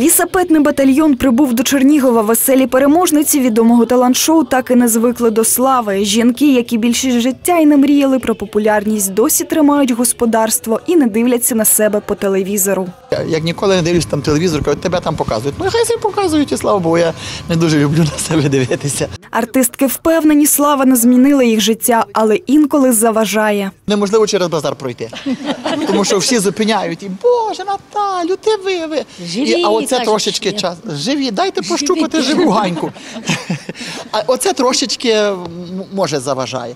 Лісапетний батальйон прибув до Чернігова. Веселі переможниці відомого талант-шоу так і не звикли до слави. Жінки, які більшість життя і не мріяли про популярність, досі тримають господарство і не дивляться на себе по телевізору. Я як ніколи не дивлюсь там телевізор, кажуть, тебе там показують. Ну, хай собі показують, і слава Богу, я не дуже люблю на себе дивитися. Артистки впевнені, слава не змінила їх життя, але інколи заважає. Неможливо через базар пройти. Тому що всі зупиняють і Боже, Наталю, ти ви. ви. Живі, і, а оце кажуть, трошечки час. Живі, дайте пощупати живу ганьку. А оце трошечки може заважає.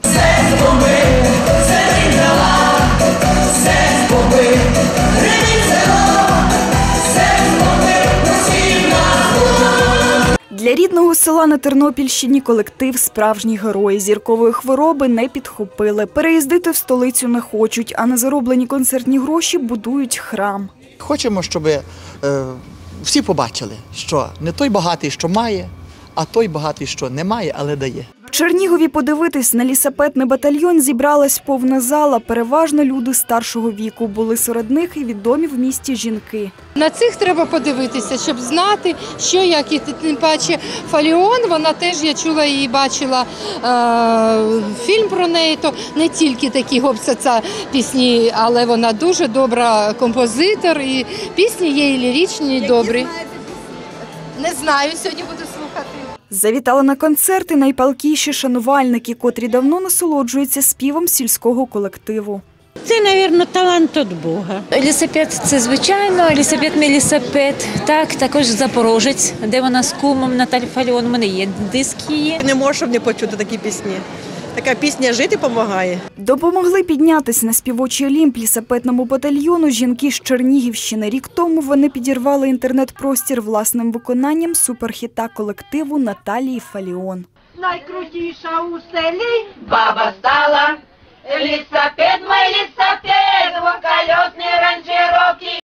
Для рідного села на Тернопільщині колектив справжні герої зіркової хвороби не підхопили. Переїздити в столицю не хочуть, а на зароблені концертні гроші будують храм. Хочемо, щоб е, всі побачили, що не той багатий, що має, а той багатий, що не має, але дає. Чернігові подивитись на лісапетний батальйон зібралась повна зала. Переважно люди старшого віку. Були серед них і відомі в місті жінки. На цих треба подивитися, щоб знати, що як і тим паче Фаліон. Вона теж я чула і бачила е, фільм про неї. То не тільки такі гопсаца пісні, але вона дуже добра композитор. І пісні є і ліричні, і добрі. Не знаю, сьогодні буду. Завітали на концерти найпалкіші шанувальники, котрі давно насолоджуються співом сільського колективу. Це, мабуть, талант від Бога. Лісапет це звичайно, лісапет не лісапет. Так, також Запорожець, де вона з кумом Наталі Фальон. У мене є диск її. Не можу щоб не почути такі пісні. Така пісня жити допомагає. Допомогли піднятися на співочий олімп лісапетному батальйону. Жінки з Чернігівщини. Рік тому вони підірвали інтернет-простір власним виконанням суперхіта колективу Наталії Фаліон. Найкрутіша у селі баба стала лісапед, ми лісапед, двокольотний ранжер.